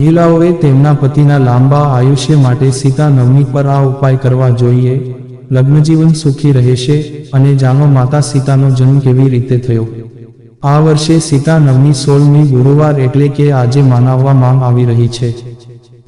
મહિલાઓએ તેમના પતિના લાંબા આયુષ્ય માટે સીતા નવમી પર આ ઉપાય કરવા જોઈએ. લગ્નજીવન સુખી રહેશે અને જાણો માતા સીતાનો જન્મ કેવી રીતે થયો. આ વર્ષે સીતા નવમી સોળમી ગુરુવાર એટલે કે આજે મનાવવામાં આવી રહી છે.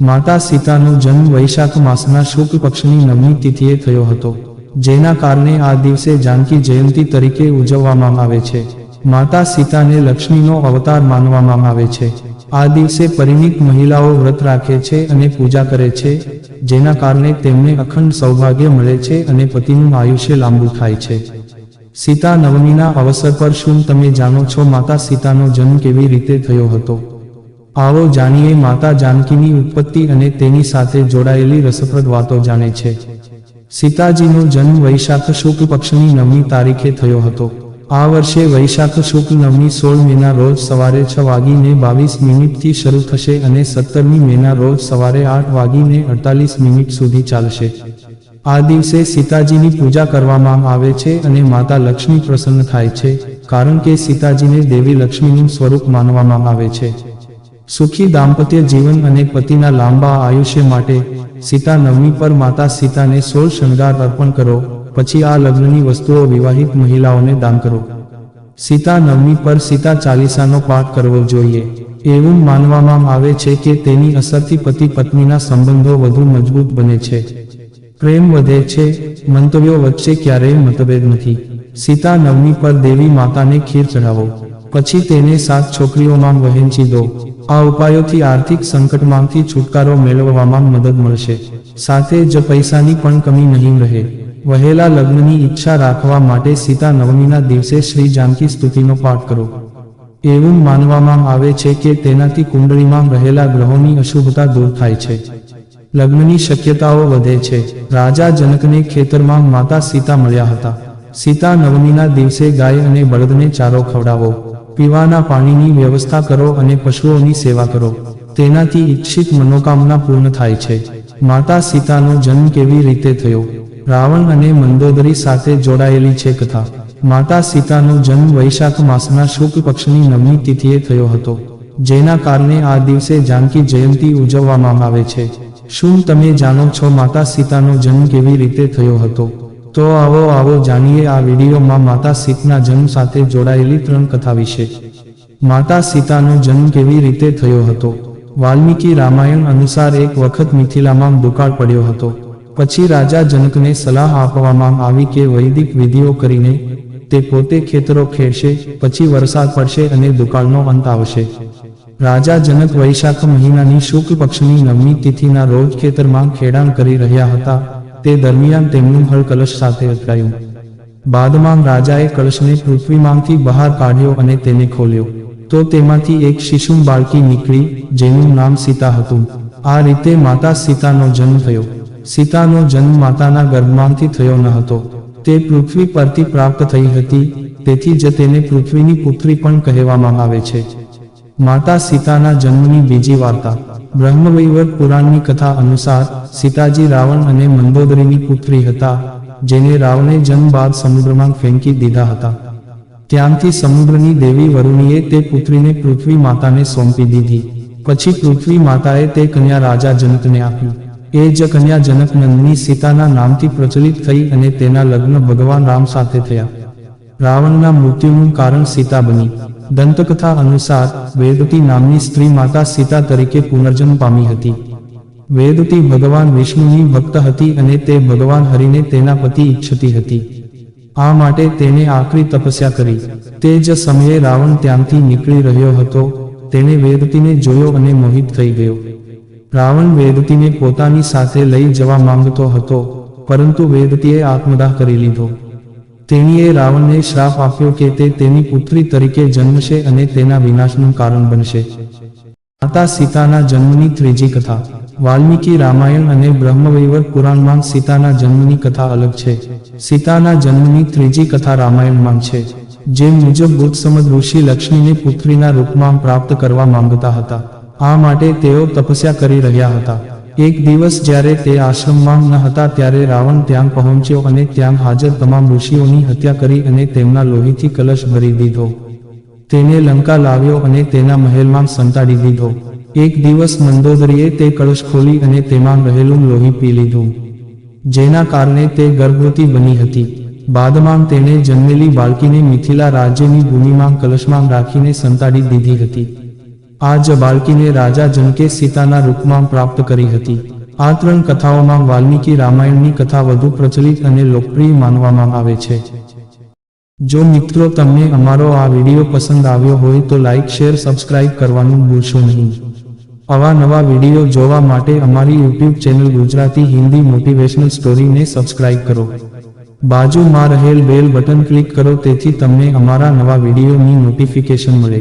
માતા સીતાનો જન્મ વૈશાખ માસના શુક્લ પક્ષની નવમી તિથિએ થયો હતો, જેના કારણે આ દિવસે જાનકી જયંતી તરીકે ઉજવવામાં આવે છે. માતા સીતાને લક્ષ્મીનો અવતાર માનવામાં આવે છે. આ દિવસે પરિણીત મહિલાઓ વ્રત રાખે છે અને પૂજા કરે છે, જેના કારણે તેમને અખંડ સૌભાગ્ય મળે છે અને પતિનું આયુષ્ય લાંબુ થાય છે. સીતા નવમીના અવસર પર શું તમે જાણો છો માતા સીતાનો જન્મ કેવી રીતે થયો હતો? આવો જાણીએ માતા જાનકીની ઉત્પત્તિ અને તેની સાથે જોડાયેલી રસપ્રદ વાતો જાણે છે. સીતાજીનો જન્મ વૈશાખ શુક્લ પક્ષની નવમી તારીખે થયો હતો. આ વર્ષે વૈશાખ શુક્લ નવમી સોળ મેના રોજ સવારે છ વાગીને બાવીસ મિનિટથી શરૂ થશે અને સત્તરમી મેના રોજ સવારે આઠ વાગીને અડતાલીસ મિનિટ સુધી ચાલશે. આ દિવસે સીતાજીની પૂજા કરવામાં આવે છે અને માતા લક્ષ્મી પ્રસન્ન થાય છે, કારણ કે સીતાજીને દેવી લક્ષ્મીનું સ્વરૂપ માનવામાં આવે છે. સુખી દાંપત્ય જીવન અને પતિના લાંબા આયુષ્ય માટે સીતા નવમી પર માતા સીતાને સોળ શણગાર અર્પણ કરો. પછી આ લગ્નની વસ્તુઓ વિવાહિત મહિલાઓને દાન કરો. સીતા નવમી પર સીતા ચાલીસાનો પાઠ કરવો જોઈએ. એવું માનવામાં આવે છે કે તેની અસરથી પતિ પત્નીના સંબંધો વધુ મજબૂત બને છે. પ્રેમ વધે છે, મંતવ્યો વચ્ચે ક્યારેય મતભેદ નથી. સીતા નવમી પર દેવી માતાને ખીર ચઢાવો. પછી તેને સાત છોકરીઓમાં વહેંચી દો. આ ઉપાયોથી આર્થિક સંકટમાંથી છુટકારો મેળવવામાં મદદ મળશે. સાથે જ પૈસાની પણ કમી નહીં રહે. વહેલા લગ્નની ઈચ્છા રાખવા માટે સીતા નવમીના દિવસે શ્રી જાનકી સ્તુતિનો પાઠ કરો. એવું માનવામાં આવે છે કે તેનાથી કુંડળીમાં રહેલા ગ્રહોની અશુભતા દૂર થાય છે. લગ્નની શક્યતાઓ વધે છે. રાજા જનકને ખેતરમાં માતા સીતા મળ્યા હતા. સીતા નવમીના દિવસે ગાય અને બળદને ચારો ખવડાવો. પીવાના પાણીની વ્યવસ્થા કરો અને પશુઓની સેવા કરો. તેનાથી ઈચ્છિત મનોકામના પૂર્ણ થાય છે. માતા સીતાનો જન્મ કેવી રીતે થયો? રાવણ અને મંદોદરી સાથે જોડાયેલી છે કથા. માતા સીતાનો જન્મ વૈશાખ માસના શુક્લ પક્ષની નવમી તિથિએ થયો હતો. જેના કારણે આ દિવસે જાનકી જયંતી ઉજવવામાં આવે છે. શું તમે જાણો છો માતા સીતાનો જન્મ કેવી રીતે થયો હતો? તો આવો આવો જાણીએ આ વિડીયોમાં માતા સીતના જન્મ સાથે જોડાયેલી ત્રણ કથા વિશે. માતા સીતાનો જન્મ કેવી રીતે થયો હતો? વાલ્મીકી રામાયણ અનુસાર એક વખત મિથિલામાં દુકાળ પડ્યો હતો. પછી રાજા જનકને સલાહ આપવામાં આવી કે વૈદિક વિધિઓ કરીને તે પોતે ખેતરો ખેડશે, પછી વરસાદ પડશે અને દુકાળનો અંત આવશે. રાજા જનક વૈશાખ મહિનાની શુક્લ પક્ષની નવમી તિથિના રોજ ખેતરમાં ખેડાણ કરી રહ્યા હતા. તે દરમિયાન તેમનું હળ કલશ સાથે અટકાયું બાદમાં રાજાએ કળશને પૃથ્વીમાંથી બહાર કાઢ્યો અને તેને ખોલ્યો. તો તેમાંથી એક શિશુમ બાળકી નીકળી, જેનું નામ સીતા હતું. આ રીતે માતા સીતાનો જન્મ થયો. સીતાનો જન્મ માતાના ગર્ભમાંથી થયો ન હતો. તે પૃથ્વી પરથી પ્રાપ્ત થઈ હતી, તેથી જ તેને પૃથ્વીની પુત્રી પણ કહેવામાં આવે છે. માતા સીતાના જન્મની બીજી વાર્તા. બ્રહ્મવૈવર્ત પુરાણની કથા અનુસાર સીતાજી રાવણ અને મંદોદરીની પુત્રી હતા, જેને રાવણે જન્મ બાદ સમુદ્રમાં ફેંકી દીધા હતા. ત્યાંથી સમુદ્રની દેવી વરુણીએ તે પુત્રીને પૃથ્વી માતાને સોંપી દીધી. પછી પૃથ્વી માતાએ તે કન્યા રાજા જનકને આપી. એ જ કન્યા જનક નંદની સીતાના નામથી પ્રચલિત થઈ અને તેના લગ્ન ભગવાન રામ સાથે થયા. રાવણના મૃત્યુનું કારણ સીતા બની. દંતકથા અનુસાર વેદતી નામની સ્ત્રી માતા સીતા તરીકે પુનર્જન્મ પામી હતી. વેદતી ભગવાન વિષ્ણુની ભક્ત હતી અને તે ભગવાન હરિને તેના પતિ ઈચ્છતી હતી. આ માટે તેને આકરી તપસ્યા કરી. તે જ સમયે રાવણ ત્યાંથી નીકળી રહ્યો હતો. તેણે વેદતીને જોયો અને મોહિત થઈ ગયો. રાવણ વેદતીને પોતાની સાથે લઈ જવા માંગતો હતો, પરંતુ વેદતીએ આત્મદાહ કરી લીધો. તેણીએ રાવણને શ્રાપ આપ્યો કે તે તેની પુત્રી તરીકે જન્મશે અને તેના વિનાશનું કારણ બનશે. માતા સીતાના જન્મની ત્રીજી કથા. વાલ્મીકી રામાયણ અને બ્રહ્મવૈવર પુરાણમાં સીતાના જન્મની કથા અલગ છે. સીતાના જન્મની ત્રીજી કથા રામાયણમાં છે, જે મુજબ બુદ્ધસમદ ઋષિ લક્ષ્મીને પુત્રીના રૂપમાં પ્રાપ્ત કરવા માંગતા હતા. આ માટે તેઓ તપસ્યા કરી રહ્યા હતા. એક દિવસ જ્યારે તે આશ્રમમાં ન હતા ત્યારે રાવણ ત્યાં પહોંચ્યો અને ત્યાં હાજર તમામ ઋષિઓની હત્યા કરી અને તેમના લોહીથી કલશ ભરી દીધો. તેને લંકા લાવ્યો અને તેના મહેલમાં સંતાડી દીધો. એક દિવસ મંદોદરીએ તે કળશ ખોલી અને તેમાં રહેલું લોહી પી લીધું. જેના કારણે તે ગર્ભવતી બની હતી. બાદમાં તેણે જન્મેલી બાળકીને મિથિલા રાજ્યની ભૂમિમાં કલશમાં રાખીને સંતાડી દીધી હતી. આ જ બાળકીને રાજા જનકે સીતાના રૂપમાં પ્રાપ્ત કરી હતી. આ ત્રણ કથાઓમાં વાલ્મીકી રામાયણની કથા વધુ પ્રચલિત અને લોકપ્રિય માનવામાં આવે છે. જો મિત્રો તમને અમારો આ વીડિયો પસંદ આવ્યો હોય તો લાઇક શેર, સબસ્ક્રાઇબ કરવાનું ભૂલશો નહીં. આવા નવા વીડિયો જોવા માટે અમારી YouTube channel Gujarati Hindi motivational સ્ટોરીને subscribe કરો. બાજુમાં રહેલ બેલ બટન ક્લિક કરો, તેથી તમને અમારા નવા વિડીયોની નોટિફિકેશન મળે.